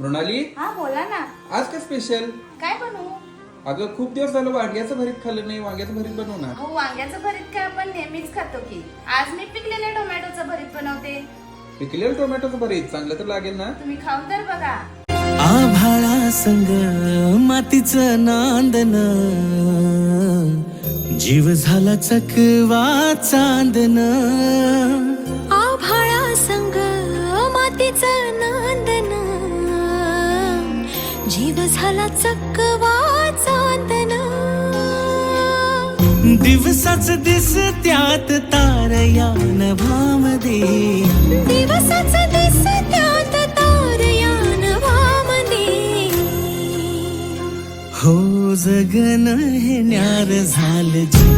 मृणाली? हा बोला ना. आज काय स्पेशल काय बनवू? अगं खूप दिवस झालं वांग्याचं भरीत खाल्लं नाही. वांग्याचं भरीत बनव ना अहो वांग्याचं भरीत काय आपण नेहमीच खातो की. आज मी पिकलेल्या टोमॅटोचं भरीत बनवते. पिकलेलं टोमॅटोचं भरीत. चांगलं तर लागेल ना? तुम्ही खाऊन तर बघा. आभाळा संग मातीचं नांदन. जीव झाला चकवा चांदन. आभाळा संग मातीचं नांदन. जीव झाला चकवा चांदन दिवसाच दिस त्यात तारया नभामध्ये दिवसाच दिस त्यात तारया नभामध्ये हो जगन हे न्यार झालं जी.